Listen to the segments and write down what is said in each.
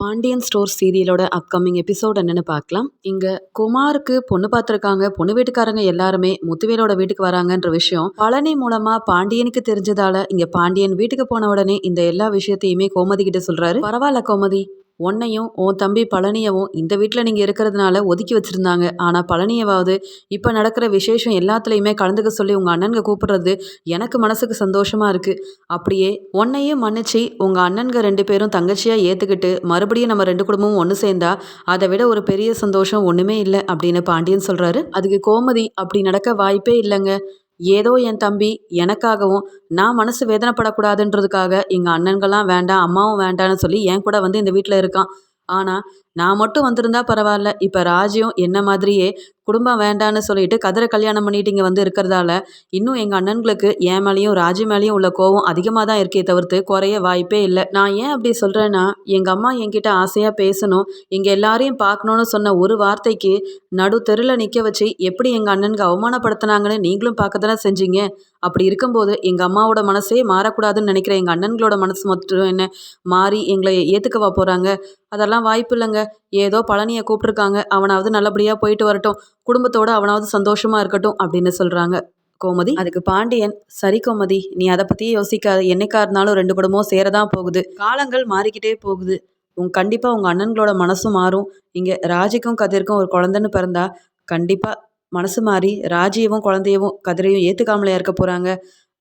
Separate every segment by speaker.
Speaker 1: Pandian store சீரியலோட upcoming episode என்னென்னு பார்க்கலாம். இங்கே குமாருக்கு பொண்ணு பார்த்துருக்காங்க பொண்ணு வீட்டுக்காரங்க எல்லாருமே முத்துவேலோட வீட்டுக்கு வராங்கன்ற விஷயம் பழனி மூலமாக பாண்டியனுக்கு தெரிஞ்சதால இங்கே பாண்டியன் வீட்டுக்கு போன உடனே இந்த எல்லா விஷயத்தையுமே கோமதி கிட்ட சொல்கிறாரு பரவாயில்ல கோமதி. உன்னையும் உன் தம்பி பழனியவும் இந்த வீட்டில் நீங்கள் இருக்கிறதுனால ஒதுக்கி வச்சுருந்தாங்க. ஆனால் பழனியவாவது இப்போ நடக்கிற விசேஷம் எல்லாத்துலேயுமே கலந்துக்க சொல்லி உங்கள் அண்ணனுங்க கூப்பிடுறது எனக்கு மனசுக்கு சந்தோஷமாக இருக்குது அப்படியே உன்னையும் மன்னிச்சு உங்கள் அண்ணன்க ரெண்டு பேரும் தங்கச்சியாக ஏற்றுக்கிட்டு மறுபடியும் நம்ம ரெண்டு குடும்பமும் ஒன்று சேர்ந்தா அதை விட ஒரு பெரிய சந்தோஷம் ஒன்றுமே இல்லை அப்படின்னு பாண்டியன் சொல்கிறாரு அதுக்கு கோமதி அப்படி நடக்க வாய்ப்பே இல்லைங்க. ஏதோ என் தம்பி எனக்காகவும் நான் மனசு வேதனைப்படக்கூடாதுன்றதுக்காக எங்கள் அண்ணன்கள்லாம் வேண்டாம் அம்மாவும் வேண்டான்னு சொல்லி என் கூட வந்து இந்த வீட்டில் இருக்கான். ஆனால் நான் மட்டும் வந்திருந்தா பரவாயில்ல. இப்போ ராஜியும் என்ன மாதிரியே குடும்பம் வேண்டான்னு சொல்லிட்டு கதிரை கல்யாணம் பண்ணிட்டு இங்கே வந்து இருக்கிறதால இன்னும் எங்கள் அண்ணன்களுக்கு என் மேலேயும் ராஜி மேலேயும் உள்ள கோவம் அதிகமாக தான் இருக்கே தவிர்த்து குறைய வாய்ப்பே இல்லை. நான் ஏன் அப்படி சொல்கிறேன்னா எங்கள் அம்மா என்கிட்ட ஆசையாக பேசணும். இங்கே எல்லாரையும் பார்க்கணுன்னு சொன்ன ஒரு வார்த்தைக்கு நடு தெருவில் நிற்க வச்சு எப்படி எங்கள் அண்ணனுக்கு அவமானப்படுத்தினாங்கன்னு நீங்களும் பார்க்க தானே செஞ்சீங்க? அப்படி இருக்கும்போது எங்கள் அம்மாவோட மனசே மாறக்கூடாதுன்னு நினைக்கிற எங்கள் அண்ணன்களோட மனசு மட்டும் என்ன மாறி எங்களை ஏற்றுக்கவா போகிறாங்க அதெல்லாம் வாய்ப்பு இல்லைங்க. ஏதோ பழனியை கூப்பிட்ருக்காங்க அவனாவது நல்லபடியாக போயிட்டு வரட்டும். குடும்பத்தோடு அவனாவது சந்தோஷமாக இருக்கட்டும் அப்படின்னு சொல்கிறாங்க கோமதி? அதுக்கு பாண்டியன் சரி கோமதி நீ அதை பற்றியே யோசிக்காத. என்னைக்கா இருந்தாலும் ரெண்டு குடும்பம் சேரதான் போகுது. காலங்கள் மாறிக்கிட்டே போகுது. உங்க கண்டிப்பாக உங்கள் அண்ணன்களோட மனசும் மாறும். இங்கே ராஜிக்கும் கதிர்க்கும் ஒரு குழந்தைன்னு பிறந்தா கண்டிப்பாக மனசு மாறி ராஜீவும் குழந்தையவும் கதிரையும் ஏற்றுக்காமலையா இருக்க போகிறாங்க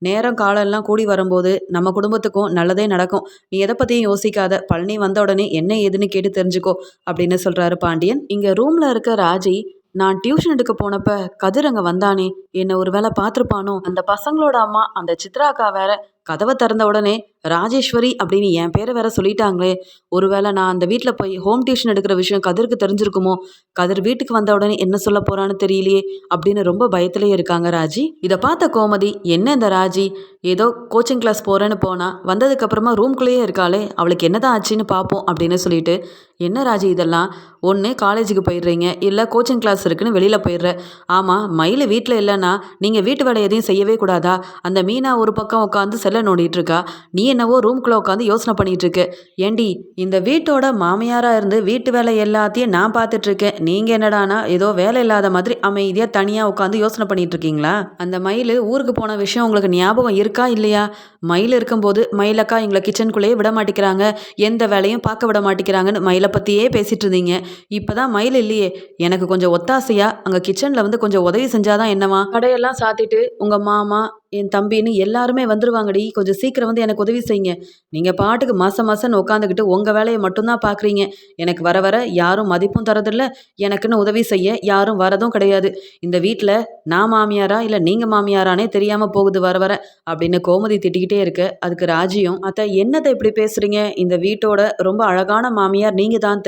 Speaker 1: நேரம் காலெல்லாம் கூடி வரும்போது நம்ம குடும்பத்துக்கும் நல்லதே நடக்கும். நீ எதை பற்றியும் யோசிக்காத. பழனி வந்த உடனே என்ன ஏதுன்னு கேட்டு தெரிஞ்சுக்கோ அப்படின்னு சொல்கிறாரு பாண்டியன். இங்கே ரூமில் இருக்க ராஜி நான் டியூஷன் எடுக்க போனப்ப கதிர் அங்கே வந்தானே. என்னை ஒரு வேளை பார்த்துருப்பானோ? அந்த பசங்களோட அம்மா அந்த சித்ராக்கா வேற கதவை திறந்த உடனே ராஜேஸ்வரி அப்படின்னு என் பேரை வேற சொல்லிட்டாங்களே. ஒருவேளை நான் அந்த வீட்டில் போய் ஹோம் டியூஷன் எடுக்கிற விஷயம் கதிருக்கு தெரிஞ்சிருக்குமோ? கதிர் வீட்டுக்கு வந்த உடனே என்ன சொல்ல போறான்னு தெரியலையே அப்படின்னு ரொம்ப பயத்திலே இருக்காங்க ராஜி. இதை பார்த்த கோமதி என்ன இந்த ராஜி? ஏதோ கோச்சிங் கிளாஸ் போகிறேன்னு போனால் வந்ததுக்கப்புறமா ரூம்குள்ளேயே இருக்காளே அவளுக்கு என்னதான் ஆச்சுன்னு பார்ப்போம் அப்படின்னு சொல்லிட்டு என்ன ராஜி இதெல்லாம்? ஒன்று காலேஜுக்கு போயிடுறீங்க இல்லை கோச்சிங் கிளாஸ் இருக்குன்னு வெளியில் போயிடுற. ஆமாம் மயில் வீட்டில் இல்லைன்னா நீங்கள் வீட்டு வேலை எதையும் செய்யவே கூடாதா? அந்த மீனா ஒரு பக்கம் உட்காந்து செல்ல நோண்டிகிட்டு இருக்கா. நீ என்னவோ ரூம்குள்ளே உட்காந்து யோசனை பண்ணிகிட்ருக்கு இருக்க ஏண்டி இந்த வீட்டோட மாமியாராக இருந்து வீட்டு வேலை எல்லாத்தையும் நான் பார்த்துட்ருக்கேன் நீங்கள் என்னடானா ஏதோ வேலை இல்லாத மாதிரி அமைதியாக தனியாக உட்காந்து யோசனை பண்ணிகிட்டு இருக்கீங்களா அந்த மயில் ஊருக்கு போன விஷயம் உங்களுக்கு ஞாபகம் இருக்கா இல்லையா? மயில் இருக்கும்போது மயிலக்கா எங்களை கிச்சனுக்குள்ளேயே விட மாட்டேங்கிறாங்க. எந்த வேலையும் பார்க்க விட மாட்டேங்கிறாங்கன்னு மயிலை பற்றியே பேசிகிட்டு இருந்தீங்க. இப்போ தான் மயில் இல்லையே. எனக்கு கொஞ்சம் ஒத்தாசையாக அங்கே கிச்சனில் வந்து கொஞ்சம் உதவி செஞ்சாதான் என்னவா? கடையெல்லாம் சாத்திட்டு உங்கள் மாமா என் தம்பின்னு எல்லாருமே வந்துருவாங்கடி. கொஞ்சம் சீக்கிரம் வந்து எனக்கு உதவி செய்யுங்க. நீங்கள் பாட்டுக்கு மாதம் மாதம் உட்காந்துக்கிட்டு உங்கள் வேலையை மட்டும்தான் பார்க்குறீங்க எனக்கு வர வர யாரும் மதிப்பும் தரதில்ல. எனக்குன்னு உதவி செய்ய யாரும் வரதும் கிடையாது. இந்த வீட்டில் நான் மாமியாரா இல்லை நீங்கள் மாமியாரானே தெரியாமல் போகுது வர வர அப்படின்னு கோமதி திட்டிக்கிட்டே இருக்கு. அதுக்கு ராஜியும் அத்தை என்னத்தை இப்படி பேசுகிறீங்க இந்த வீட்டோட ரொம்ப அழகான மாமியார் நீங்கள் தான்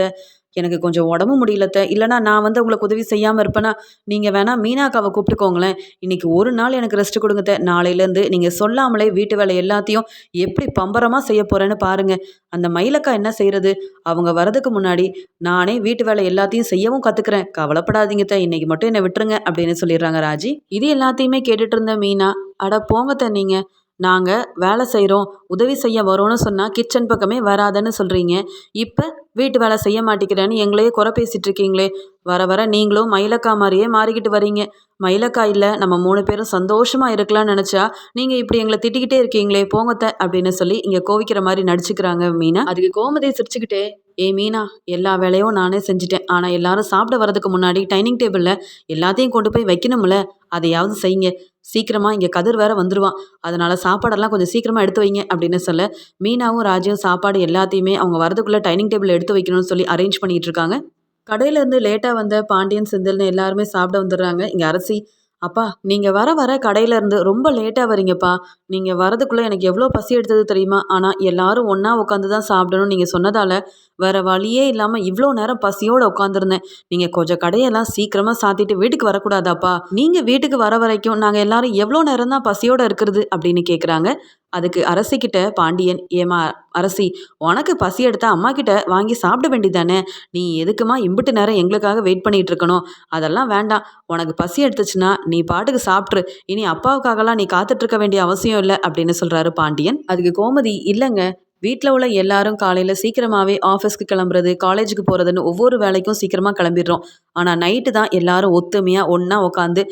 Speaker 1: எனக்கு கொஞ்சம் உடம்பு முடியலத்த. இல்லைனா நான் வந்து உங்களுக்கு உதவி செய்யாமல் இருப்பேனா? நீங்கள் வேணால் மீனாக்காவை கூப்பிட்டுக்கோங்களேன். இன்றைக்கி ஒரு நாள் எனக்கு ரெஸ்ட் கொடுங்க நாளையிலேருந்து நீங்கள் சொல்லாமலே வீட்டு வேலை எல்லாத்தையும் எப்படி பம்பரமாக செய்ய போகிறேன்னு பாருங்கள் அந்த மயிலக்கா என்ன செய்கிறது அவங்க வரதுக்கு முன்னாடி நானே வீட்டு வேலை எல்லாத்தையும் செய்யவும் கற்றுக்குறேன் கவலைப்படாதீங்க த இன்றைக்கி மட்டும் என்னை விட்டுருங்க அப்படின்னு சொல்லிடுறாங்க ராஜி. இது எல்லாத்தையுமே கேட்டுட்டு இருந்த மீனா அட போங்கத்த நீங்கள் நாங்கள் வேலை செய்கிறோம் உதவி செய்ய வரோன்னு சொன்னால் கிச்சன் பக்கமே வராதன்னு சொல்கிறீங்க இப்போ வீட்டு வேலை செய்ய மாட்டேங்கிறேன்னு எங்களையே குறை பேசிகிட்டு இருக்கீங்களே. வர வர நீங்களும் மயிலக்கா மாதிரியே மாறிக்கிட்டு வரீங்க. மயிலக்கா இல்லை நம்ம மூணு பேரும் சந்தோஷமாக இருக்கலாம்னு நினச்சா நீங்கள் இப்படி எங்களை திட்டிக்கிட்டே இருக்கீங்களே போங்கத்த அப்படின்னு சொல்லி இங்கே கோவிக்கிற மாதிரி நடிச்சுக்கிறாங்க மீனா. அதுக்கு கோமதியை சிரிச்சுக்கிட்டே ஏ மீனா எல்லா வேலையும் நானே செஞ்சுட்டேன். ஆனால் எல்லாரும் சாப்பிட வரதுக்கு முன்னாடி டைனிங் டேபிளில் எல்லாத்தையும் கொண்டு போய் வைக்கணும்ல. அதையாவது செய்யுங்க. சீக்கிரமாக இங்கே கதிர் வேற வந்துடுவான் அதனால் சாப்பாடெல்லாம் கொஞ்சம் சீக்கிரமாக எடுத்து வைங்க அப்படின்னு சொல்ல மீனாவும் ராஜும் சாப்பாடு எல்லாத்தையுமே அவங்க வரதுக்குள்ளே டைனிங் டேபிள் எடுத்து வைக்கணும்னு சொல்லி அரேஞ்ச் பண்ணிகிட்டு இருக்காங்க. கடையிலேருந்து லேட்டாக வந்த பாண்டியன் செந்தில்னு எல்லாருமே சாப்பிட வந்துடுறாங்க. இங்கே அரசி அப்பா நீங்கள் வர வர கடையிலேருந்து ரொம்ப லேட்டாக வரீங்கப்பா நீங்கள் வரதுக்குள்ளே எனக்கு எவ்வளோ பசி எடுத்தது தெரியுமா? ஆனால் எல்லாரும் ஒன்றா உட்காந்து தான் சாப்பிடணும் நீங்கள் சொன்னதால் வேறு வழியே இல்லாமல் இவ்வளோ நேரம் பசியோடு உட்காந்துருந்தேன் நீங்கள் கொஞ்சம் கடையெல்லாம் சீக்கிரமாக சாத்திட்டு வீட்டுக்கு வரக்கூடாதாப்பா? நீங்கள் வீட்டுக்கு வர வரைக்கும் நாங்கள் எல்லாரும் எவ்வளோ நேரம் தான் பசியோடு இருக்கிறது அப்படின்னு கேட்குறாங்க அதுக்கு அரசிக்கிட்ட பாண்டியன் ஏமா அரசி உனக்கு பசி எடுத்தா அம்மா கிட்ட வாங்கி சாப்பிட வேண்டியதானே நீ எதுக்குமா இம்பிட்டு நேரம் எங்களுக்காக வெயிட் பண்ணிட்டு இருக்கணும்? அதெல்லாம் வேண்டாம். உனக்கு பசி எடுத்துச்சுன்னா நீ பாட்டுக்கு சாப்பிட்ரு இனி அப்பாவுக்காகலாம் நீ காத்துட்ருக்க வேண்டிய அவசியம் இல்லை அப்படின்னு சொல்கிறாரு பாண்டியன். அதுக்கு கோமதி இல்லைங்க. வீட்டில் உள்ள எல்லாரும் காலையில் சீக்கிரமாகவே ஆஃபீஸ்க்கு கிளம்புறது காலேஜுக்கு போகிறதுன்னு ஒவ்வொரு வேலைக்கும் சீக்கிரமாக கிளம்பிடுறோம். ஆனால் நைட்டு தான் எல்லாரும் ஒத்துமையாக ஒன்றா உட்காந்து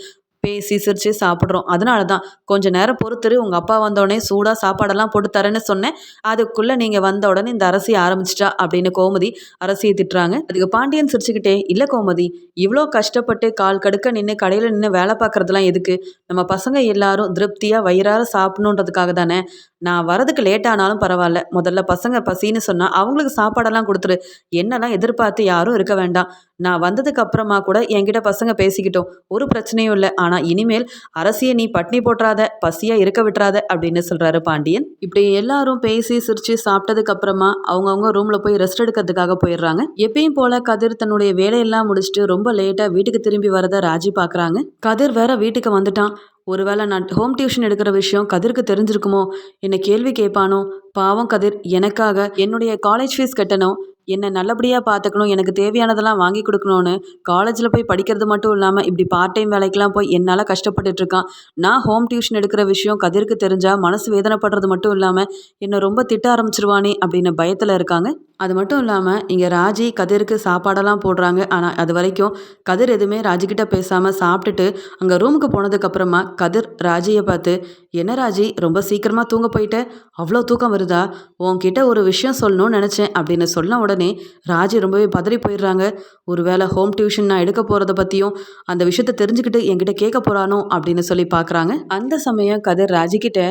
Speaker 1: பேசி சிரித்து சாப்பிட்றோம். அதனால தான் கொஞ்ச நேரம் பொறுத்துரு உங்கள் அப்பா வந்தோடனே சூடாக சாப்பாடெல்லாம் போட்டு தரேன்னு சொன்னேன். அதுக்குள்ளே நீங்கள் வந்த உடனே இந்த அரசியை ஆரம்பிச்சிட்டா அப்படின்னு கோமதி அரசியை திட்டுறாங்க. அதுக்கு பாண்டியன் சிரிச்சுக்கிட்டே இல்லை கோமதி இவ்வளோ கஷ்டப்பட்டு கால் கடுக்க நின்று கடையில் நின்று வேலை பார்க்குறதுலாம் எதுக்கு? நம்ம பசங்க எல்லாரும் திருப்தியாக வயிறார சாப்பிடணுன்றதுக்காக தானே? நான் வரதுக்கு லேட் ஆனாலும் பரவாயில்ல. முதல்ல பசங்க பசின்னு சொன்னால் அவங்களுக்கு சாப்பாடெல்லாம் கொடுத்துரு. என்னெல்லாம் எதிர்பார்த்து யாரும் இருக்க வேண்டாம். நான் வந்ததுக்கு அப்புறமா கூட என்கிட்ட பசங்க பேசிக்கிட்டோம். ஒரு பிரச்சனையும் இல்லை. ஆனால் இனிமேல் அரசியை நீ பட்னி போட்டுறாத பசியாக இருக்க விட்டுறாத அப்படின்னு சொல்கிறாரு பாண்டியன். இப்படி எல்லாரும் பேசி சிரித்து சாப்பிட்டதுக்கு அப்புறமா அவங்கவுங்க ரூமில் போய் ரெஸ்ட் எடுக்கிறதுக்காக போயிடுறாங்க. எப்பயும் போல கதிர் தன்னுடைய வேலையெல்லாம் முடிச்சுட்டு ரொம்ப லேட்டாக வீட்டுக்கு திரும்பி வரதை ராஜி பார்க்குறாங்க கதிர் வேற வீட்டுக்கு வந்துட்டான். ஒருவேளை நான் ஹோம் டியூஷன் எடுக்கிற விஷயம் கதிருக்கு தெரிஞ்சிருக்குமோ? என்னை கேள்வி கேட்பானோ? பாவம் கதிர் எனக்காக என்னுடைய காலேஜ் ஃபீஸ் கட்டணும் என்னை நல்லபடியாக பார்த்துக்கணும் எனக்கு தேவையானதெல்லாம் வாங்கி கொடுக்கணும்னு காலேஜில் போய் படிக்கிறது மட்டும் இல்லாமல் இப்படி பார்ட் டைம் வேலைக்கெலாம் போய் என்னால் கஷ்டப்பட்டுட்டு இருக்கான். நான் ஹோம் டியூஷன் எடுக்கிற விஷயம் கதிருக்கு தெரிஞ்சால் மனசு வேதனைப்படுறது மட்டும் இல்லாமல் என்னை ரொம்ப திட்ட ஆரம்பிச்சிருவானே அப்படின்னு பயத்தில் இருக்காங்க. அது மட்டும் இல்லாமல் இங்கே ராஜி கதிருக்கு சாப்பாடெல்லாம் போடுறாங்க. ஆனால் அது வரைக்கும் கதிர் எதுவுமே ராஜிக்கிட்ட பேசாமல் சாப்பிட்டுட்டு அங்கே ரூமுக்கு போனதுக்கப்புறமா கதிர் ராஜியை பார்த்து என்ன ராஜி ரொம்ப சீக்கிரமாக தூங்க போயிட்ட? அவ்வளோ தூக்கம் வருதா? உன்கிட்ட ஒரு விஷயம் சொல்லணும்னு நினச்சேன். அப்படின்னு சொன்ன உடனே ராஜி ரொம்பவே பதறி போயிடுறாங்க. ஒரு வேளை ஹோம் டியூஷன் நான் எடுக்க போகிறத பற்றியும் அந்த விஷயத்த தெரிஞ்சுக்கிட்டு என்கிட்ட கேட்க போகிறானோ அப்படின்னு சொல்லி பார்க்குறாங்க. அந்த சமயம் கதிர் ராஜிக்கிட்ட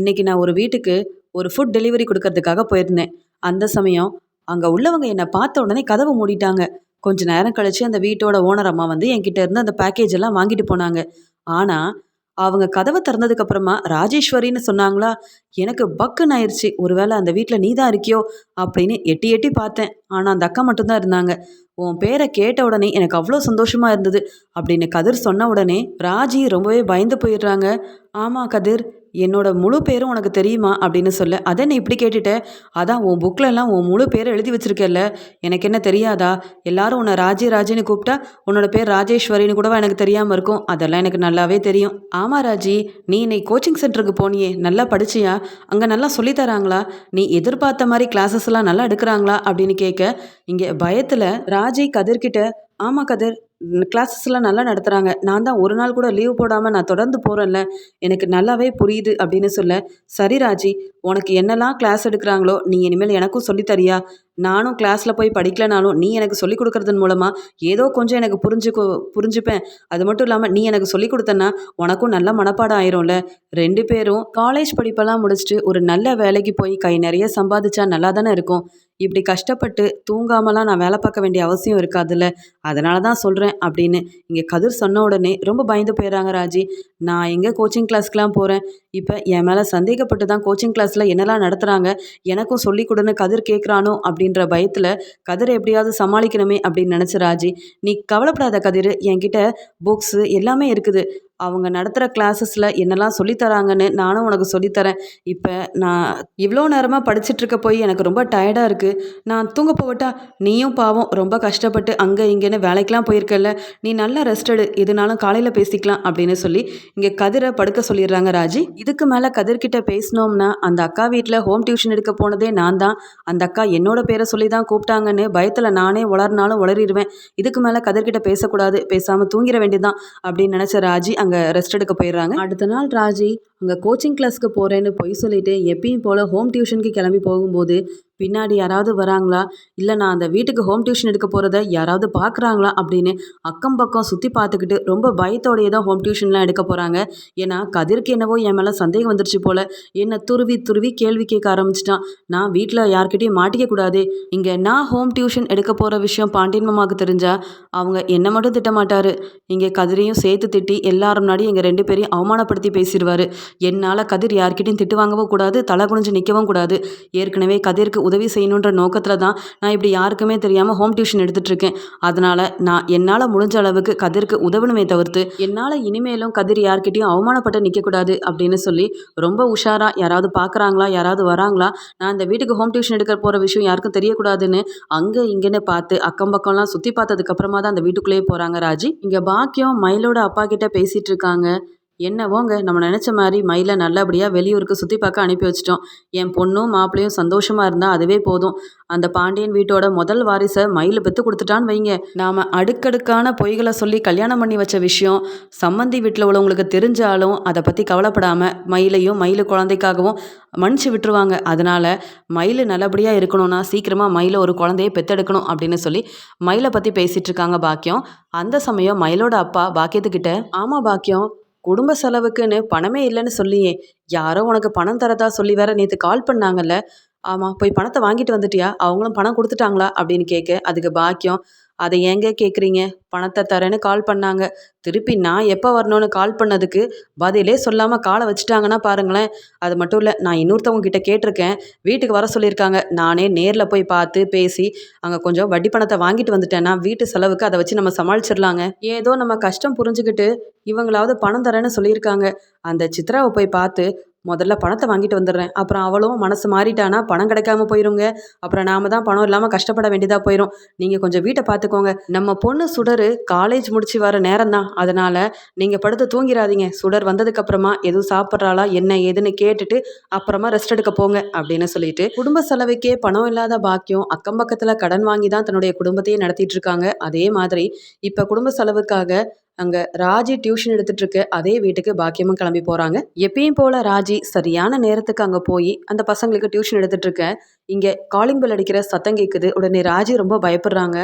Speaker 1: இன்றைக்கி நான் ஒரு வீட்டுக்கு ஒரு ஃபுட் டெலிவரி கொடுக்கறதுக்காக போயிருந்தேன். அந்த சமயம் அங்கே உள்ளவங்க என்னை பார்த்த உடனே கதவை மூடிட்டாங்க. கொஞ்ச நேரம் கழிச்சு அந்த வீட்டோட ஓனர் அம்மா வந்து என்கிட்ட இருந்து அந்த பேக்கேஜ் எல்லாம் வாங்கிட்டு போனாங்க. ஆனால் அவங்க கதவை திறந்ததுக்கு அப்புறமா ராஜேஸ்வரின்னு சொன்னாங்களா எனக்கு பக்குன்னு ஆயிடுச்சு ஒருவேளை அந்த வீட்டில் நீ தான் இருக்கியோ? அப்படின்னு எட்டி எட்டி பார்த்தேன். ஆனால் அந்த அக்கா மட்டும்தான் இருந்தாங்க. உன் பேரை கேட்ட உடனே எனக்கு அவ்வளோ சந்தோஷமா இருந்தது அப்படின்னு கதிர் சொன்ன உடனே ராஜி ரொம்பவே பயந்து போயிடுறாங்க. ஆமாம் கதிர் என்னோட முழு பேரும் உனக்கு தெரியுமா? அப்படின்னு சொல்ல அதை நீ இப்படி கேட்டுட்ட? அதான் உன் புக்கிலலாம் உன் முழு பேரை எழுதி வச்சிருக்கல எனக்கு என்ன தெரியாதா? எல்லாரும் உன்னை ராஜி ராஜின்னு கூப்பிட்டா உன்னோட பேர் ராஜேஸ்வரின்னு கூடவா எனக்கு தெரியாமல் இருக்கும்? அதெல்லாம் எனக்கு நல்லாவே தெரியும். ஆமாம் ராஜி நீ இன்னைக்கு கோச்சிங் சென்டருக்கு போனியே. நல்லா படிச்சியா? அங்கே நல்லா சொல்லித்தராங்களா நீ எதிர்பார்த்த மாதிரி கிளாஸஸ்லாம் நல்லா எடுக்கிறாங்களா? அப்படின்னு கேட்க இங்கே பயத்தில் ராஜி கதிர்கிட்ட ஆமாம் கதிர் கிளாஸஸ்லாம் நல்லா நடத்துகிறாங்க நான் தான் ஒரு நாள் கூட லீவ் போடாமல் நான் தொடர்ந்து போகிறேன்ல எனக்கு நல்லாவே புரியுது அப்படின்னு சொல்ல சரி ராஜி உனக்கு என்னெல்லாம் கிளாஸ் எடுக்கிறாங்களோ நீ இனிமேல் எனக்கும் சொல்லித்தரியா நானும் கிளாஸில் போய் படிக்கலனாலும் நீ எனக்கு சொல்லிக் கொடுக்கறதன் மூலமாக ஏதோ கொஞ்சம் எனக்கு புரிஞ்சுக்கோ புரிஞ்சுப்பேன். அது மட்டும் இல்லாமல் நீ எனக்கு சொல்லிக் கொடுத்தன்னா உனக்கும் நல்ல மனப்பாடம் ஆயிரும்ல. ரெண்டு பேரும் காலேஜ் படிப்பெல்லாம் முடிச்சுட்டு ஒரு நல்ல வேலைக்கு போய் கை நிறைய சம்பாதிச்சா நல்லா தானே இருக்கும். இப்படி கஷ்டப்பட்டு தூங்காமலாம் நான் வேலை பார்க்க வேண்டிய அவசியம் இருக்காதுல்ல. அதனால தான் சொல்கிறேன் அப்படின்னு இங்கே கதிர் சொன்ன உடனே ரொம்ப பயந்து போயிடுறாங்க ராஜி. நான் எங்கே கோச்சிங் கிளாஸ்க்கெலாம் போகிறேன் இப்போ என் மேலே சந்தேகப்பட்டு தான் கோச்சிங் கிளாஸில் என்னெல்லாம் நடத்துகிறாங்க எனக்கும் சொல்லிக் கொடுன்னு கதிர் கேட்குறானோ அப்படின்ற பயத்தில் கதிர் எப்படியாவது சமாளிக்கணுமே அப்படின்னு நினச்ச ராஜி. நீ கவலைப்படாத கதிர் என்கிட்ட புக்ஸு எல்லாமே இருக்குது. அவங்க நடத்துகிற கிளாஸஸில் என்னெல்லாம் சொல்லித்தராங்கன்னு நானும் உனக்கு சொல்லித்தரேன். இப்போ நான் இவ்வளோ நேரமாக படிச்சுட்ருக்க போய் எனக்கு ரொம்ப டயர்டாக இருக்குது நான் தூங்க போகட்டா நீயும் பாவம் ரொம்ப கஷ்டப்பட்டு அங்கே இங்கேன்னு வேலைக்கெலாம் போயிருக்கல நீ நல்லா ரெஸ்ட் எடு எதுனாலும் காலையில் பேசிக்கலாம் அப்படின்னு சொல்லி இங்கே கதிரை படுக்க சொல்லிடுறாங்க ராஜி. இதுக்கு மேலே கதிர்கிட்ட பேசினோம்னா அந்த அக்கா வீட்டில் ஹோம் டியூஷன் எடுக்க போனதே நான் தான். அந்த அக்கா என்னோட பேரை சொல்லி தான் கூப்பிட்டாங்கன்னு பயத்தில் நானே உளர்னாலும் உளறிடுவேன். இதுக்கு மேலே கதிர்கிட்ட பேசக்கூடாது பேசாமல் தூங்கிட வேண்டியதுதான் அப்படின்னு நினச்ச ராஜி அங்கே ரெஸ்ட் எடுக்க போயிடுறாங்க. அடுத்த நாள் ராஜி அங்கே கோச்சிங் கிளாஸ்க்கு போகிறேன்னு பொய் சொல்லிட்டு எப்பயும் போல் ஹோம் டியூஷனுக்கு கிளம்பி போகும்போது பின்னாடி யாராவது வராங்களா? இல்லை நான் அந்த வீட்டுக்கு ஹோம் டியூஷன் எடுக்க போகிறத யாராவது பார்க்குறாங்களா அப்படின்னு அக்கம் பக்கம் சுற்றி பார்த்துக்கிட்டு ரொம்ப பயத்தோடையே தான் ஹோம் டியூஷன்லாம் எடுக்க போகிறாங்க ஏன்னா கதிர்க்கு என்னவோ என் மேலே சந்தேகம் வந்துருச்சு போல். என்னை துருவி துருவி கேள்வி கேட்க ஆரம்பிச்சிட்டான். நான் வீட்டில் யார்கிட்டையும் மாட்டிக்க கூடாது. இங்கே நான் ஹோம் டியூஷன் எடுக்க போகிற விஷயம் பாண்டியன் மாமாவுக்கு அவங்க என்னை மட்டும் திட்ட மாட்டார் இங்கே கதிரையும் சேர்த்து திட்டி எல்லாரும் முன்னாடி எங்கள் ரெண்டு பேரையும் அவமானப்படுத்தி பேசிடுவார். என்னால் கதிர் யார்கிட்டையும் திட்டு வாங்கவும் கூடாது தலை குனிஞ்சு நிற்கவும் கூடாது. ஏற்கனவே கதிர்க்கு உதவி செய்யணுன்ற நோக்கத்தில் தான் நான் இப்படி யாருக்குமே தெரியாமல் ஹோம் டியூஷன் எடுத்துகிட்ருக்கேன் அதனால் நான் என்னால் முடிஞ்ச அளவுக்கு கதிர்க்கு உதவணுமே தவிர்த்து என்னால் இனிமேலும் கதிர் யார்கிட்டையும் அவமானப்பட்டு நிற்கக்கூடாது அப்படின்னு சொல்லி ரொம்ப உஷாராக யாராவது பார்க்குறாங்களா யாராவது வராங்களா நான் இந்த வீட்டுக்கு ஹோம் டியூஷன் எடுக்க போகிற விஷயம் யாருக்கும் தெரியக்கூடாதுன்னு அங்கே இங்கேன்னு பார்த்து அக்கம் பக்கம்லாம் சுற்றி பார்த்ததுக்கப்புறமா தான் அந்த வீட்டுக்குள்ளேயே போகிறாங்க ராஜி. இங்கே பாக்கியம் மயிலோட அப்பா கிட்ட பேசிகிட்டு இருக்காங்க. என்னவோங்க நம்ம நினச்ச மாதிரி மயிலை நல்லபடியாக வெளியூருக்கு சுற்றி பார்க்க அனுப்பி வச்சிட்டோம். என் பொண்ணும் மாப்பிள்ளையும் சந்தோஷமாக இருந்தால் அதுவே போதும். அந்த பாண்டியன் வீட்டோட முதல் வாரிசை மயில் பெற்று கொடுத்துட்டான்னு வைங்க. நாம் அடுக்கடுக்கான பொய்களை சொல்லி கல்யாணம் பண்ணி வச்ச விஷயம் சம்மந்தி வீட்டில் உள்ளவங்களுக்கு தெரிஞ்சாலும் அதை பற்றி கவலைப்படாமல் மயிலையும் மயில் குழந்தைக்காகவும் மன்னிச்சு விட்டுருவாங்க. அதனால் மயில் நல்லபடியாக இருக்கணும்னா சீக்கிரமாக மயிலை ஒரு குழந்தைய பெத்தெடுக்கணும் அப்படின்னு சொல்லி மயிலை பற்றி பேசிகிட்டு இருக்காங்க பாக்கியம். அந்த சமயம் மயிலோட அப்பா பாக்கியத்துக்கிட்ட ஆமாம் பாக்கியம் குடும்ப செலவுக்குன்னு பணமே இல்லைன்னு சொல்லியே. யாரோ உனக்கு பணம் தரதா சொல்லி வேற நேற்று கால் பண்ணாங்கல்ல. ஆமாம் போய் பணத்தை வாங்கிட்டு வந்துட்டியா? அவங்களும் பணம் கொடுத்துட்டாங்களா? அப்படின்னு கேட்க அதுக்கு பாக்கியம் அதை ஏங்க கேட்குறீங்க பணத்தை தரேன்னு கால் பண்ணாங்க. திருப்பி நான் எப்போ வரணும்னு கால் பண்ணதுக்கு பதிலே சொல்லாமல் காலை வச்சுட்டாங்கன்னா பாருங்களேன். அது மட்டும் இல்லை நான் இன்னொருத்தவங்க கிட்ட கேட்டிருக்கேன். வீட்டுக்கு வர சொல்லியிருக்காங்க. நானே நேரில் போய் பார்த்து பேசி அங்கே கொஞ்சம் வட்டி பணத்தை வாங்கிட்டு வந்துட்டேன்னா வீட்டு செலவுக்கு அதை வச்சு நம்ம சமாளிச்சிடலாங்க. ஏதோ நம்ம கஷ்டம் புரிஞ்சுக்கிட்டு இவங்களாவது பணம் தரேன்னு சொல்லியிருக்காங்க. அந்த சித்ராவை போய் பார்த்து முதல்ல பணத்தை வாங்கிட்டு வந்துடுறேன். அப்புறம் அவளும் மனசு மாறிட்டானா பணம் கிடைக்காம போயிருங்க. அப்புறம் நாம தான் பணம் இல்லாமல் கஷ்டப்பட வேண்டியதாக போயிடும் நீங்கள் கொஞ்சம் வீட்டை பார்த்துக்கோங்க. நம்ம பொண்ணு சுடர் காலேஜ் முடிச்சு வர நேரம் தான் அதனால் நீங்கள் படுத்து தூங்கிடாதீங்க. சுடர் வந்ததுக்கப்புறமா எதுவும் சாப்பிட்றாளா என்ன ஏதுன்னு கேட்டுட்டு அப்புறமா ரெஸ்ட் எடுக்க போங்க அப்படின்னு சொல்லிட்டு குடும்ப செலவுக்கே பணம் இல்லாத பாக்கியம் அக்கம் பக்கத்தில் கடன் வாங்கி தான் தன்னுடைய குடும்பத்தையே நடத்திட்டு இருக்காங்க. அதே மாதிரி இப்போ குடும்ப செலவுக்காக அங்கே ராஜி டியூஷன் எடுத்துட்டு இருக்க அதே வீட்டுக்கு பாக்கியமும் கிளம்பி போகிறாங்க எப்பயும் போல ராஜி சரியான நேரத்துக்கு அங்கே போய் அந்த பசங்களுக்கு டியூஷன் எடுத்துட்டு இருக்க இங்கே காலிங் பெல் அடிக்கிற சத்தம் கேட்குது உடனே ராஜி ரொம்ப பயப்படுறாங்க.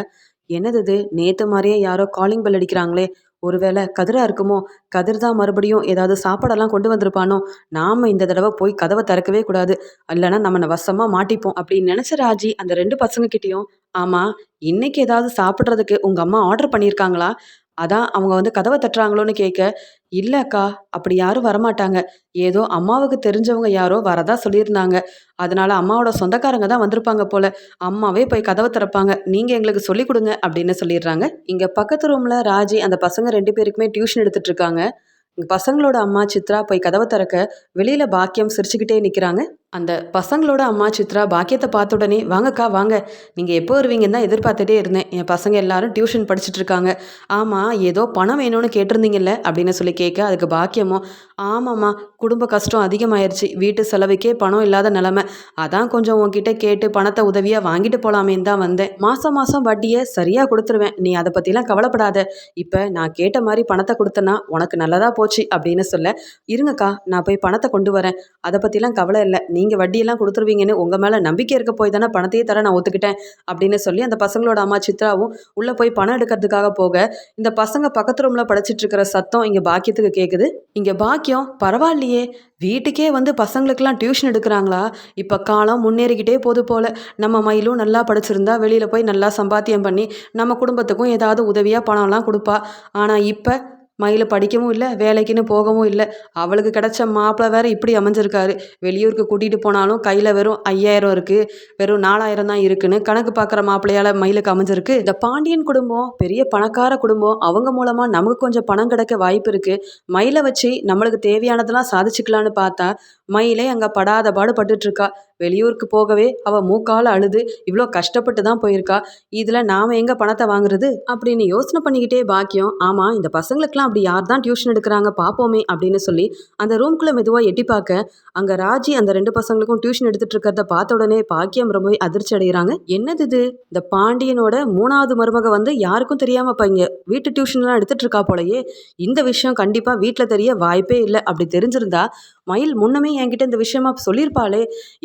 Speaker 1: என்னது இது? நேற்று மாதிரியே யாரோ காலிங் பெல் அடிக்கிறாங்களே. ஒருவேளை கதிரா இருக்குமோ? கதிர் தான் மறுபடியும் ஏதாவது சாப்பாடெல்லாம் கொண்டு வந்திருப்பானோ? நாம இந்த தடவை போய் கதவை திறக்கவே கூடாது. இல்லைன்னா நம்ம வசமா மாட்டிப்போம் அப்படின்னு நினைச்ச ராஜி அந்த ரெண்டு பசங்க கிட்டேயும் ஆமா இன்னைக்கு ஏதாவது சாப்பிட்றதுக்கு உங்க அம்மா ஆர்டர் பண்ணியிருக்காங்களா? அதான் அவங்க வந்து கதவை தட்டுறாங்களோன்னு கேட்க இல்லைக்கா அப்படி யாரும் வரமாட்டாங்க. ஏதோ அம்மாவுக்கு தெரிஞ்சவங்க யாரோ வரதா சொல்லியிருந்தாங்க. அதனால அம்மாவோட சொந்தக்காரங்க தான் வந்திருப்பாங்க போல. அம்மாவே போய் கதவை திறப்பாங்க. நீங்கள் எங்களுக்கு சொல்லி கொடுங்க அப்படின்னு சொல்லிடுறாங்க. இங்கே பக்கத்து ரூமில் ராஜி அந்த பசங்க ரெண்டு பேருக்குமே டியூஷன் எடுத்துட்டு இருக்காங்க. பசங்களோட அம்மா சித்ரா போய் கதவை திறக்க வெளியில் பாக்கியம் சிரிச்சுக்கிட்டே நிற்கிறாங்க அந்த பசங்களோட அம்மா சித்ரா பாக்கியத்தை பார்த்த உடனே வாங்கக்கா வாங்க. நீங்கள் எப்போ வருவீங்கன்னு தான் எதிர்பார்த்துட்டே இருந்தேன். என் பசங்க எல்லாரும் டியூஷன் படிச்சுட்டு இருக்காங்க ஆமாம் ஏதோ பணம் வேணும்னு கேட்டிருந்தீங்கல்ல? அப்படின்னு சொல்லி கேட்க அதுக்கு பாக்கியமோ? ஆமாம்மா குடும்ப கஷ்டம் அதிகமாயிருச்சு. வீட்டு செலவுக்கே பணம் இல்லாத நிலமை. அதான் கொஞ்சம் உன்கிட்ட கேட்டு பணத்தை உதவியாக வாங்கிட்டு போகலாமேன்னு தான் வந்தேன். மாதம் மாதம் வட்டியை சரியாக கொடுத்துருவேன். நீ அதை பற்றிலாம் கவலைப்படாத. இப்போ நான் கேட்ட மாதிரி பணத்தை கொடுத்தேன்னா உனக்கு நல்லதாக போச்சு அப்படின்னு சொல்ல இருங்கக்கா நான் போய் பணத்தை கொண்டு வரேன். அதை பற்றிலாம் கவலை இல்லை. நீங்கள் வட்டியெல்லாம் கொடுத்துருவீங்கன்னு உங்கள் மேலே நம்பிக்கை இருக்க போய் தானே பணத்தையே தர நான் ஒத்துக்கிட்டேன் அப்படின்னு சொல்லி அந்த பசங்களோட அம்மா சித்ராவும் உள்ளே போய் பணம் எடுக்கிறதுக்காக போக இந்த பசங்க பக்கத்து ரூமில் படிச்சிட்டு இருக்கிற சத்தம் இங்கே பாக்கியத்துக்கு கேட்குது இங்கே பாக்கியம் பரவாயில்லையே. வீட்டுக்கே வந்து பசங்களுக்கெல்லாம் டியூஷன் எடுக்கிறாங்களா? இப்போ காலம் முன்னேறிக்கிட்டே போது போல். நம்ம மயிலும் நல்லா படிச்சிருந்தா வெளியில் போய் நல்லா சம்பாத்தியம் பண்ணி நம்ம குடும்பத்துக்கும் ஏதாவது உதவியாக பணம்லாம் கொடுப்பா. ஆனால் இப்போ மயில படிக்கவும் இல்லை வேலைக்குன்னு போகவும் இல்லை. அவளுக்கு கிடைச்ச மாப்பிள்ளை வேற இப்படி அமைஞ்சிருக்காரு. வெளியூருக்கு கூட்டிகிட்டு போனாலும் கையில் வெறும் ஐயாயிரம் இருக்குது வெறும் நாலாயிரம் தான் இருக்குன்னு கணக்கு பார்க்குற மாப்பிள்ளையால் மயிலுக்கு அமைஞ்சிருக்கு. இந்த பாண்டியன் குடும்பம் பெரிய பணக்கார குடும்பம் அவங்க மூலமாக நமக்கு கொஞ்சம் பணம் கிடைக்க வாய்ப்பு இருக்குது மயிலை வச்சு நம்மளுக்கு தேவையானதெல்லாம் சாதிச்சுக்கலான்னு பார்த்தா மயிலே அங்கே படாத பாடு பட்டுட்ருக்கா வெளியூருக்கு போகவே அவள் மூக்கால் அழுது இவ்வளோ கஷ்டப்பட்டு தான் போயிருக்கா. இதில் நாம் எங்கே பணத்தை வாங்குறது? அப்படின்னு யோசனை பண்ணிக்கிட்டே பாக்கியம் ஆமாம் இந்த பசங்களுக்கெல்லாம் அப்படி யார் தான் டியூஷன் எடுக்கிறாங்க பார்ப்போமே அப்படின்னு சொல்லி அந்த ரூம்குள்ளே மெதுவாக எட்டி பார்க்க அங்கே ராஜி அந்த ரெண்டு பசங்களுக்கும் டியூஷன் எடுத்துட்டு இருக்கிறத பார்த்த உடனே பாக்கியம் ரொம்ப அதிர்ச்சி அடைகிறாங்க. என்னது இது? இந்த பாண்டியனோட மூணாவது மருமக வந்து யாருக்கும் தெரியாமல் இப்போ இங்கே வீட்டு டியூஷன்லாம் எடுத்துகிட்டு இருக்கா போலயே. இந்த விஷயம் கண்டிப்பாக வீட்டில் தெரிய வாய்ப்பே இல்லை. அப்படி தெரிஞ்சிருந்தா மயில் முன்னமே என்கிட்ட இந்த விஷயமா சொல்லியிருப்பாளே.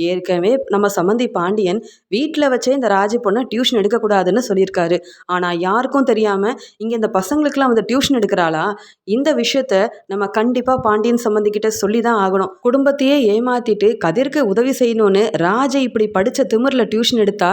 Speaker 1: ஏற்கனவே நம்ம சம்மந்தி பாண்டியன் வீட்டில் வச்சே இந்த ராஜி பொண்ணை டியூஷன் எடுக்கக்கூடாதுன்னு சொல்லியிருக்காரு. ஆனால் யாருக்கும் தெரியாமல் இங்கே இந்த பசங்களுக்கெல்லாம் வந்து டியூஷன் எடுக்கிறாளா? இந்த விஷயத்த நம்ம கண்டிப்பாக பாண்டியன் சம்மந்திக்கிட்ட சொல்லி தான் ஆகணும். குடும்பத்தையே ஏமாத்திட்டு கதிர்க்கு உதவி செய்யணும்னு ராஜை இப்படி படித்த திமிரில் டியூஷன் எடுத்தா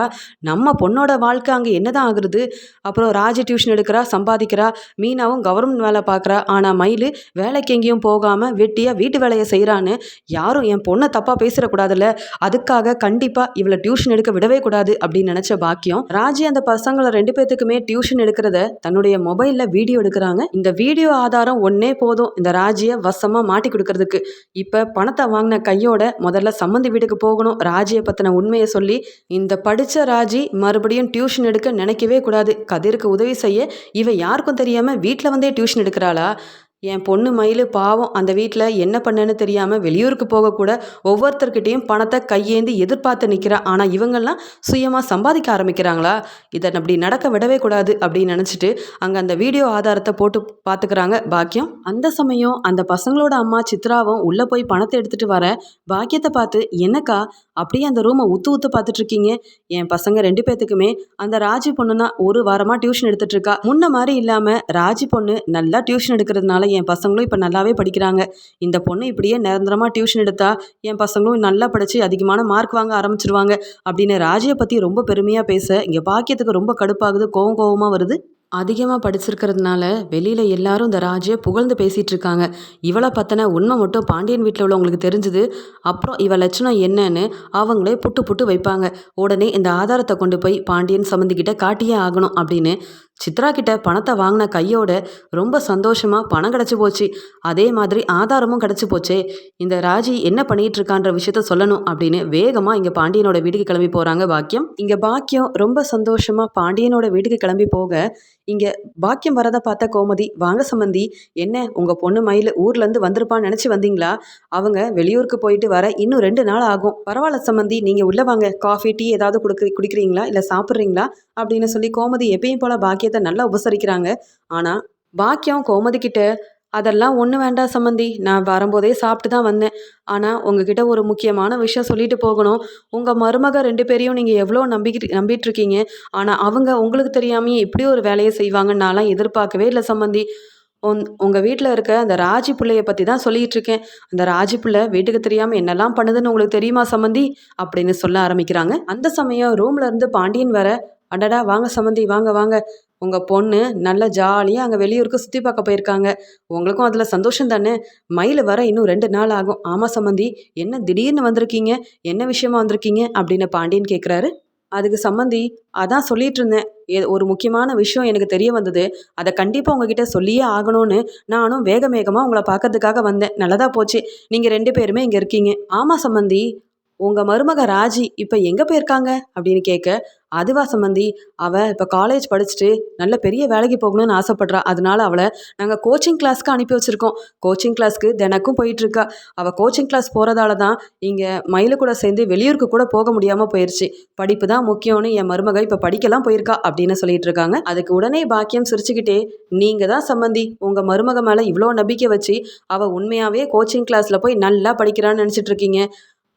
Speaker 1: நம்ம பொண்ணோட வாழ்க்கை அங்கே என்னதான் ஆகுறது? அப்புறம் ராஜை டியூஷன் எடுக்கிறா சம்பாதிக்கிறா மீனாவும் கவர்மெண்ட் வேலை பார்க்குறா. ஆனால் மயில் வேலைக்கு எங்கேயும் போகாமல் வெட்டியாக வீட்டு வேலையை செய்கிறான்னு யாரும் என் பொண்ணை தப்பாக பேசிடக்கூடாதுல்ல. அதுக்காக கண்டிப்பாக இவளை டியூஷன் எடுக்க விடவே கூடாது அப்படின்னு நினச்ச பாக்கியம். ராஜி அந்த பசங்களை ரெண்டு பேர்த்துக்குமே டியூஷன் எடுக்கிறத தன்னுடைய மொபைலில் வீடியோ எடுக்கிறாங்க. இந்த வீடியோ ஆதாரம் ஒன்னே போதும். இந்த ராஜியை வசமாக மாட்டி கொடுக்கறதுக்கு. இப்போ பணத்தை வாங்கின கையோட முதல்ல சம்மந்தி வீட்டுக்கு போகணும். ராஜியை பற்றின உண்மையை சொல்லி இந்த படித்த ராஜி மறுபடியும் டியூஷன் எடுக்க நினைக்கவே கூடாது. கதிருக்கு உதவி செய்ய இவ யாருக்கும் தெரியாமல் வீட்டில் வந்தே டியூஷன் எடுக்கிறாளா? என் பொண்ணு மயில் பாவம் அந்த வீட்டில் என்ன பண்ணேன்னு தெரியாமல் வெளியூருக்கு போகக்கூட ஒவ்வொருத்தர்கிட்டையும் பணத்தை கையேந்தி எதிர்பார்த்து நிற்கிறா ஆனால் இவங்கெல்லாம் சுயமாக சம்பாதிக்க ஆரம்பிக்கிறாங்களா? இதை அப்படி நடக்க விடவே கூடாது அப்படின்னு நினச்சிட்டு அங்கே அந்த வீடியோ ஆதாரத்தை போட்டு பார்த்துக்கிறாங்க பாக்கியம். அந்த சமயம் அந்த பசங்களோட அம்மா சித்ராவும் உள்ளே போய் பணத்தை எடுத்துகிட்டு வர பாக்கியத்தை பார்த்து என்னக்கா அப்படியே அந்த ரூமை உத்து உத்து பார்த்துட்ருக்கீங்க? என் பசங்க ரெண்டு பேத்துக்குமே அந்த ராஜி பொண்ணுனா ஒரு வாரமாக டியூஷன் எடுத்துகிட்ருக்கா இருக்கா முன்ன மாதிரி இல்லாமல் ராஜி பொண்ணு நல்லா டியூஷன் எடுக்கிறதுனால என் பசங்களும் இப்போ நல்லாவே படிக்கிறாங்க. இந்த பொண்ணு இப்படியே நிரந்தரமாக டியூஷன் எடுத்தா என் பசங்களும் நல்லா படித்து அதிகமான மார்க் வாங்க ஆரம்பிச்சிருவாங்க. அப்படின்னு ராஜியை பற்றி ரொம்ப பெருமையாக பேச இங்கே பாக்கியத்துக்கு ரொம்ப கடுப்பாகுது கோவம் கோவமாக வருது. அதிகமாக படிச்சிருக்கிறதுனால வெளியில் எல்லாரும் இந்த ராஜியை புகழ்ந்து பேசிகிட்டு இருக்காங்க. இவளை பற்றின உண்மை மட்டும் பாண்டியன் வீட்டில் உள்ளவங்களுக்கு தெரிஞ்சுது. அப்புறம் இவ லட்சணம் என்னன்னு அவங்களே புட்டு புட்டு வைப்பாங்க. உடனே இந்த ஆதாரத்தை கொண்டு போய் பாண்டியன் சம்மந்திக்கிட்ட காட்டியே ஆகணும் அப்படின்னு சித்ரா கிட்ட பணத்தை வாங்கின கையோட ரொம்ப சந்தோஷமாக பணம் கிடச்சி போச்சு. அதே மாதிரி ஆதாரமும் கிடச்சி போச்சே. இந்த ராஜி என்ன பண்ணிட்டு இருக்கான்ற விஷயத்த சொல்லணும் அப்படின்னு வேகமாக இங்கே பாண்டியனோட வீட்டுக்கு கிளம்பி போகிறாங்க பாக்கியம். இங்கே பாக்கியம் ரொம்ப சந்தோஷமாக பாண்டியனோட வீட்டுக்கு கிளம்பி போக இங்கே பாக்கியம் வரதை பார்த்த கோமதி வாங்க சம்மந்தி என்ன உங்கள் பொண்ணு மயில் ஊர்லேருந்து வந்திருப்பான்னு நினச்சி வந்தீங்களா? அவங்க வெளியூருக்கு போயிட்டு வர இன்னும் ரெண்டு நாள் ஆகும். பரவாயில்ல சம்மந்தி நீங்கள் உள்ளே வாங்க. காஃபி டீ ஏதாவது கொடுக்கு குடிக்கிறீங்களா? இல்லை சாப்பிட்றீங்களா? அப்படின்னு சொல்லி கோமதி எப்பயும் போல் பாக்கியத்தை நல்லா உபசரிக்கிறாங்க. ஆனால் பாக்கியம் கோமதி கிட்ட அதெல்லாம் ஒன்றும் வேண்டாம் சம்மந்தி நான் வரும்போதே சாப்பிட்டு தான் வந்தேன். ஆனால் உங்ககிட்ட ஒரு முக்கியமான விஷயம் சொல்லிட்டு போகணும். உங்கள் மருமக ரெண்டு பேரையும் நீங்கள் எவ்வளோ நம்பிக்கிட்டு நம்பிட்டு இருக்கீங்க ஆனால் அவங்க உங்களுக்கு தெரியாமையே இப்படி ஒரு வேலையை செய்வாங்கன்னு நான்லாம் எதிர்பார்க்கவே இல்லை சம்மந்தி. உன் உங்கள் வீட்டில் இருக்க அந்த ராஜி பிள்ளையை பற்றி தான் சொல்லிகிட்டு இருக்கேன் அந்த ராஜி பிள்ளை வீட்டுக்கு தெரியாமல் என்னெல்லாம் பண்ணுதுன்னு உங்களுக்கு தெரியுமா சம்மந்தி? அப்படின்னு சொல்ல ஆரம்பிக்கிறாங்க. அந்த சமயம் ரூம்ல இருந்து பாண்டியன் வர அடடா வாங்க சம்மந்தி வாங்க வாங்க. உங்கள் பொண்ணு நல்ல ஜாலியாக அங்கே வெளியூருக்கு சுற்றி பார்க்க போயிருக்காங்க. உங்களுக்கும் அதில் சந்தோஷம் தானே? மயில் வர இன்னும் ரெண்டு நாள் ஆகும். ஆமாம் சம்மந்தி என்ன திடீர்னு வந்திருக்கீங்க? என்ன விஷயமா வந்திருக்கீங்க? அப்படின்னு பாண்டியன் கேட்குறாரு அதுக்கு சம்மந்தி அதான் சொல்லிட்டு இருந்தேன். ஏ- ஒரு முக்கியமான விஷயம் எனக்கு தெரிய வந்தது. அதை கண்டிப்பாக உங்ககிட்ட சொல்லியே ஆகணும்னு நானும் வேக வேகமாக உங்களை பார்க்கறதுக்காக வந்தேன். நல்லதா போச்சு. நீங்கள் ரெண்டு பேருமே இங்கே இருக்கீங்க. ஆமாம் சம்மந்தி உங்கள் மருமக ராஜி இப்போ எங்கே போயிருக்காங்க? அப்படின்னு கேட்க அதுவா சம்மந்தி அவள் இப்போ காலேஜ் படிச்சுட்டு நல்ல பெரிய வேலைக்கு போகணும்னு ஆசைப்பட்றா. அதனால அவளை நாங்கள் கோச்சிங் கிளாஸ்க்கு அனுப்பி வச்சுருக்கோம். கோச்சிங் கிளாஸ்க்கு தினக்கும் போயிட்டுருக்கா அவள் கோச்சிங் கிளாஸ் போகிறதால தான் இங்கே மயிலு கூட சேர்ந்து வெளியூருக்கு கூட போக முடியாமல் போயிடுச்சு படிப்பு தான் முக்கியம்னு என் மருமக இப்போ படிக்கலாம் போயிருக்கா அப்படின்னு சொல்லிட்டு இருக்காங்க. அதுக்கு உடனே பாக்கியம் சிரிச்சுக்கிட்டே நீங்கள் தான் சம்மந்தி உங்கள் மருமக மேலே இவ்வளோ நம்பிக்கை வச்சு அவள் உண்மையாகவே கோச்சிங் கிளாஸில் போய் நல்லா படிக்கிறான்னு நினச்சிட்டு இருக்கீங்க.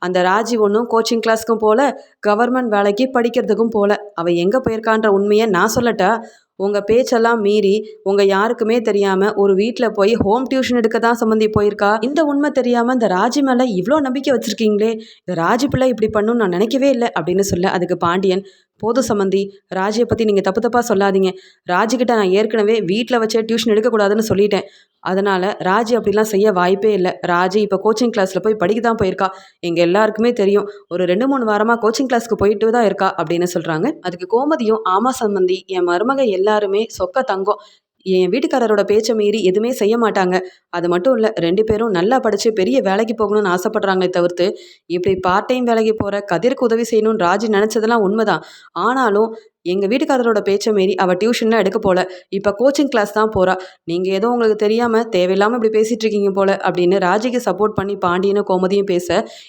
Speaker 1: அந்த ராஜி ஒன்றும் கோச்சிங் கிளாஸ்க்கும் போல கவர்மெண்ட் வேலைக்கு படிக்கிறதுக்கும் போல. அவள் எங்கே போயிருக்கான்ற உண்மையை நான் சொல்லட்டா? உங்கள் பேச்செல்லாம் மீறி உங்கள் யாருக்குமே தெரியாமல் ஒரு வீட்டில் போய் ஹோம் டியூஷன் எடுக்க தான் சம்மந்தி போயிருக்கா? இந்த உண்மை தெரியாமல் இந்த ராஜி மேலே இவ்வளோ நம்பிக்கை வச்சுருக்கீங்களே? இந்த ராஜி பிள்ளை இப்படி பண்ணுன்னு நான் நினைக்கவே இல்லை அப்படின்னு சொல்ல அதுக்கு பாண்டியன் போதும் சம்மந்தி ராஜியை பற்றி நீங்கள் தப்பு தப்பாக சொல்லாதீங்க. ராஜிக்கிட்ட நான் ஏற்கனவே வீட்டில் வச்சே டியூஷன் எடுக்கக்கூடாதுன்னு சொல்லிட்டேன். அதனால் ராஜி அப்படிலாம் செய்ய வாய்ப்பே இல்லை. ராஜி இப்போ கோச்சிங் கிளாஸில் போய் படிக்க தான் போயிருக்கா. எங்கள் எல்லாருக்குமே தெரியும். ஒரு ரெண்டு மூணு வாரமாக கோச்சிங் கிளாஸ்க்கு போயிட்டு தான் இருக்கா அப்படின்னு சொல்கிறாங்க அதுக்கு கோமதியும் ஆமா சம்மந்தி என் மருமக எல்லாருமே சொக்க தங்கம். என் வீட்டுக்காரரோட பேச்சை மீறி எதுவுமே செய்ய மாட்டாங்க. அது மட்டும் இல்லை ரெண்டு பேரும் நல்லா படித்து பெரிய வேலைக்கு போகணும்னு ஆசைப்படுறாங்களே தவிர்த்து இப்படி பார்ட் டைம் வேலைக்கு போகிற கதிருக்கு உதவி செய்யணும்னு ராஜி நினச்சதெல்லாம் உண்மைதான். ஆனாலும் எங்கள் வீட்டுக்காரரோட பேச்சை மீறி அவள் டியூஷன்லாம் எடுக்க போல. இப்போ கோச்சிங் கிளாஸ் தான் போகிறா நீங்கள் ஏதோ உங்களுக்கு தெரியாமல் தேவையில்லாமல் இப்படி பேசிகிட்டு இருக்கீங்க போல அப்படின்னு ராஜிக்கு சப்போர்ட் பண்ணி பாண்டியனும் கோமதியும் பேச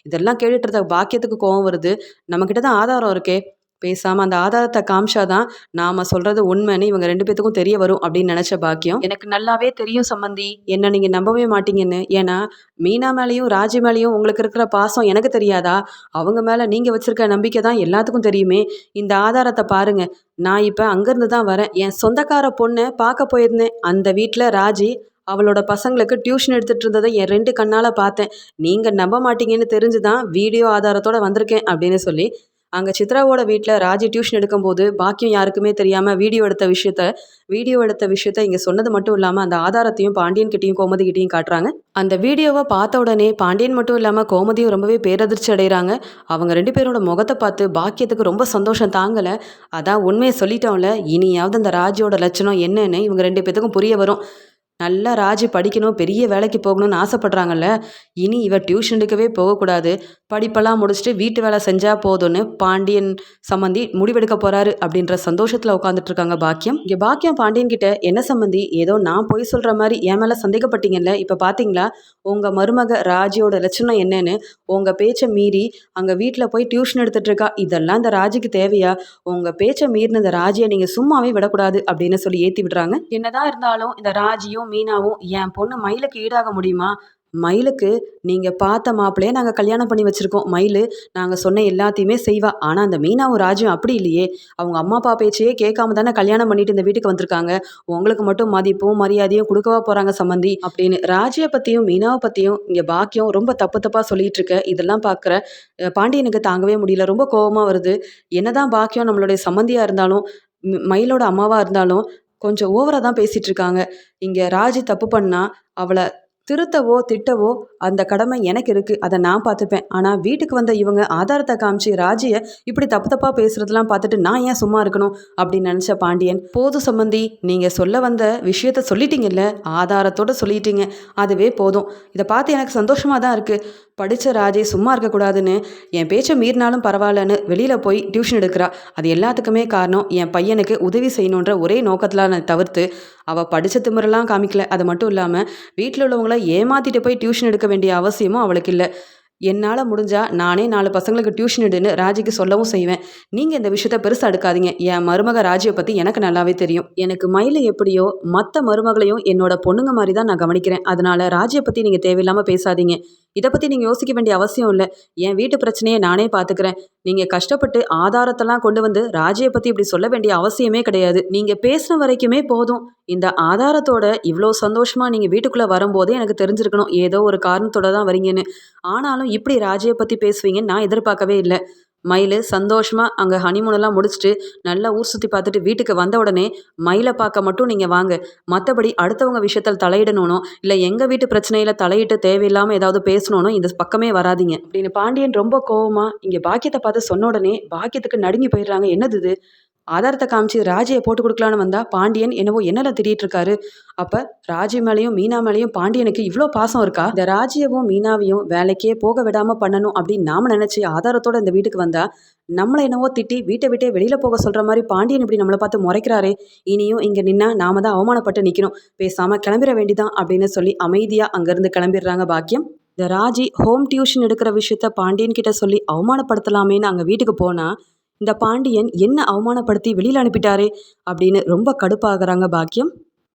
Speaker 1: இதெல்லாம் கேட்டுட்டு இருந்த பாக்கியத்துக்கு கோவம் வருது. நம்மக்கிட்ட தான் ஆதாரம் இருக்கே. பேசாமல் அந்த ஆதாரத்தை காமிச்சாதான் நாம் சொல்கிறது உண்மைன்னு இவங்க ரெண்டு பேத்துக்கும் தெரிய வரும் அப்படின்னு நினச்ச பாக்கியம். எனக்கு நல்லாவே தெரியும் சம்மந்தி என்ன நீங்கள் நம்பவே மாட்டீங்கன்னு. ஏன்னா மீனா மேலேயும் ராஜி மேலேயும் உங்களுக்கு இருக்கிற பாசம் எனக்கு தெரியாதா? அவங்க மேலே நீங்கள் வச்சிருக்க நம்பிக்கை தான் எல்லாத்துக்கும் தெரியுமே. இந்த ஆதாரத்தை பாருங்க. நான் இப்போ அங்கேருந்து தான் வரேன். என் சொந்தக்கார பொண்ணை பார்க்க போயிருந்தேன். அந்த வீட்டில் ராஜி அவளோட பசங்களுக்கு டியூஷன் எடுத்துகிட்டு இருந்ததை என் ரெண்டு கண்ணால் பார்த்தேன். நீங்கள் நம்ப மாட்டீங்கன்னு தெரிஞ்சு தான் வீடியோ ஆதாரத்தோட வந்திருக்கேன் அப்படின்னு சொல்லி அங்கே சித்ராவோட வீட்டில் ராஜி டியூஷன் எடுக்கும்போது பாக்கியம் யாருக்குமே தெரியாமல் வீடியோ எடுத்த விஷயத்த வீடியோ எடுத்த விஷயத்த இங்கே சொன்னது மட்டும் இல்லாமல் அந்த ஆதாரத்தையும் பாண்டியன் கிட்டையும் கோமதி கிட்டையும் காட்டுறாங்க. அந்த வீடியோவை பார்த்த உடனே பாண்டியன் மட்டும் இல்லாமல் கோமதியும் ரொம்பவே பேரதிர்ச்சி அடைகிறாங்க அவங்க ரெண்டு பேரோட முகத்தை பார்த்து பாக்கியத்துக்கு ரொம்ப சந்தோஷம் தாங்கலை. அதான் உண்மையை சொல்லிட்டோம்ல இனியாவது அந்த ராஜியோட லட்சணம் என்னன்னு இவங்க ரெண்டு பேத்துக்கும் புரிய வரும். நல்லா ராஜி படிக்கணும் பெரிய வேலைக்கு போகணும்னு ஆசைப்படுறாங்கல்ல. இனி இவ டியூஷன் எடுக்கவே போகக்கூடாது. படிப்பெல்லாம் முடிச்சுட்டு வீட்டு வேலை செஞ்சால் போதும்னு பாண்டியன் சம்மந்தி முடிவெடுக்க போகிறாரு அப்படின்ற சந்தோஷத்தில் உட்காந்துட்டு இருக்காங்க பாக்கியம். இங்கே பாக்கியம் பாண்டியன் கிட்ட என்ன சம்மந்தி ஏதோ நான் பொய் சொல்கிற மாதிரி என் மேலே சந்தேகப்பட்டீங்கல்ல? இப்போ பார்த்தீங்களா உங்கள் மருமக ராஜியோட லட்சணம் என்னன்னு? உங்கள் பேச்சை மீறி அங்கே வீட்டில் போய் டியூஷன் எடுத்துகிட்டு இருக்கா இதெல்லாம் இந்த ராஜிக்கு தேவையா? உங்கள் பேச்சை மீறின இந்த ராஜியை நீங்கள் சும்மாவே விடக்கூடாது அப்படின்னு சொல்லி ஏற்றி விடுறாங்க. என்னதான் இருந்தாலும் இந்த ராஜியும் மீனாவும் என் பொண்ணு மயிலுக்கு ஈடாக முடியுமா? மயிலுக்கு நீங்கள் பார்த்த மாப்பிள்ளையே நாங்கள் கல்யாணம் பண்ணி வச்சுருக்கோம். மயில் நாங்கள் சொன்ன எல்லாத்தையுமே செய்வா. ஆனால் அந்த மீனாவும் ராஜும் அப்படி இல்லையே. அவங்க அம்மா அப்பா பேச்சையே கேட்காம தானே கல்யாணம் பண்ணிட்டு இந்த வீட்டுக்கு வந்திருக்காங்க. உங்களுக்கு மட்டும் மதிப்பும் மரியாதையும் கொடுக்கவா போகிறாங்க சம்மந்தி அப்படின்னு ராஜியை பற்றியும் மீனாவை பற்றியும் இங்கே பாக்கியம் ரொம்ப தப்பு தப்பாக சொல்லிட்டு இருக்க. இதெல்லாம் பார்க்குற பாண்டியனுக்கு தாங்கவே முடியல. ரொம்ப கோவமாக வருது. என்னதான் பாக்கியம் நம்மளுடைய சம்மந்தியாக இருந்தாலும் மயிலோட அம்மாவாக இருந்தாலும் கொஞ்சம் ஓவராக தான் பேசிகிட்டு இருக்காங்க இங்கே ராஜி தப்பு பண்ணா அவளை திருத்தவோ திட்டவோ அந்த கடமை எனக்கு இருக்குது அதை நான் பார்த்துப்பேன். ஆனால் வீட்டுக்கு வந்த இவங்க ஆதாரத்தை காமிச்சு ராஜியை இப்படி தப்பு தப்பாக பேசுகிறதெல்லாம் பார்த்துட்டு நான் ஏன் சும்மா இருக்கணும் அப்படின்னு நினச்ச பாண்டியன் போதும் சம்மந்தி நீங்கள் சொல்ல வந்த விஷயத்த சொல்லிட்டீங்கல்ல ஆதாரத்தோட சொல்லிட்டீங்க. அதுவே போதும். இதை பார்த்து எனக்கு சந்தோஷமாக தான் இருக்குது படித்த ராஜே சும்மா இருக்கக்கூடாதுன்னு என் பேச்சை மீறினாலும் பரவாயில்லன்னு வெளியில் போய் டியூஷன் எடுக்கிறா. அது எல்லாத்துக்குமே காரணம் என் பையனுக்கு உதவி செய்யணுன்ற ஒரே நோக்கத்தில் நான் தவிர்த்து அவள் படித்த திமிரெல்லாம் காமிக்கல. அது மட்டும் இல்லாமல் வீட்டில் உள்ளவங்கள ஏமாற்றிட்டு போய் டியூஷன் எடுக்க வேண்டிய அவசியமும் அவளுக்கு இல்லை. என்னால் முடிஞ்சால் நானே நாலு பசங்களுக்கு டியூஷன் எடுன்னு ராஜிக்கு சொல்லவும் செய்வேன். நீங்கள் இந்த விஷயத்த பெருசாக எடுக்காதீங்க. என் மருமக ராஜியை பற்றி எனக்கு நல்லாவே தெரியும். எனக்கு மயிலை எப்படியோ மற்ற மருமகளையும் என்னோட பொண்ணுங்க மாதிரி தான் நான் கவனிக்கிறேன். அதனால் ராஜியை பற்றி நீங்கள் தேவையில்லாமல் பேசாதீங்க. இதை பற்றி நீங்கள் யோசிக்க வேண்டிய அவசியம் இல்லை. என் வீட்டு பிரச்சனையை நானே பார்த்துக்கிறேன் நீங்கள் கஷ்டப்பட்டு ஆதாரத்தெல்லாம் கொண்டு வந்து ராஜியை பற்றி இப்படி சொல்ல வேண்டிய அவசியமே கிடையாது. நீங்கள் பேசின வரைக்குமே போதும். இந்த ஆதாரத்தோட இவ்வளோ சந்தோஷமாக நீங்கள் வீட்டுக்குள்ளே வரும்போதே எனக்கு தெரிஞ்சிருக்கணும். ஏதோ ஒரு காரணத்தோட தான் வரீங்கன்னு. ஆனாலும் இப்படி ராஜையை பற்றி பேசுவீங்கன்னு நான் எதிர்பார்க்கவே இல்லை. மயில் சந்தோஷமாக அங்கே ஹனிமூனெல்லாம் முடிச்சுட்டு நல்லா ஊர் சுற்றி பார்த்துட்டு வீட்டுக்கு வந்த உடனே மயிலை பார்க்க மட்டும் நீங்கள் வாங்க. மற்றபடி அடுத்தவங்க விஷயத்தில் தலையிடணும் இல்லை எங்கள் வீட்டு பிரச்சனையில் தலையிட்டு தேவையில்லாமல் ஏதாவது பேசணும்னு இந்த பக்கமே வராதீங்க. அப்படின்னு பாண்டியன் ரொம்ப கோவமா இங்கே பாக்கியத்தை பார்த்து சொன்ன உடனே பாக்கியத்துக்கு நடுங்கி போயிடுறாங்க. என்னது இது? ஆதாரத்தை காமிச்சு ராஜியை போட்டு கொடுக்கலான்னு வந்தா பாண்டியன் என்னவோ என்னல திரியிட்டு இருக்காரு அப்ப ராஜி மேலேயும் மீனா மேலேயும் பாண்டியனுக்கு இவ்வளோ பாசம் இருக்கா? இந்த ராஜியவும் மீனாவையும் வேலைக்கே போக விடாம பண்ணணும் அப்படின்னு நாம நினைச்சு ஆதாரத்தோட இந்த வீட்டுக்கு வந்தா நம்மளை என்னவோ திட்டி வீட்டை விட்டே வெளியில போக சொல்ற மாதிரி பாண்டியன் இப்படி நம்மளை பார்த்து முறைக்கிறாரே. இனியும் இங்க நின்னா நாம தான் அவமானப்பட்டு நிக்கணும். பேசாம கிளம்பிட வேண்டிதான் அப்படின்னு சொல்லி அமைதியா அங்கிருந்து கிளம்பிடுறாங்க பாக்கியம். இந்த ராஜி ஹோம் டியூஷன் எடுக்கிற விஷயத்த பாண்டியன் கிட்ட சொல்லி அவமானப்படுத்தலாமேன்னு அங்க வீட்டுக்கு போனா இந்த பாண்டியன் என்ன அவமானப்படுத்தி வெளியில் அனுப்பிட்டாரே அப்படின்னு ரொம்ப கடுப்பாகிறாங்க பாக்கியம்.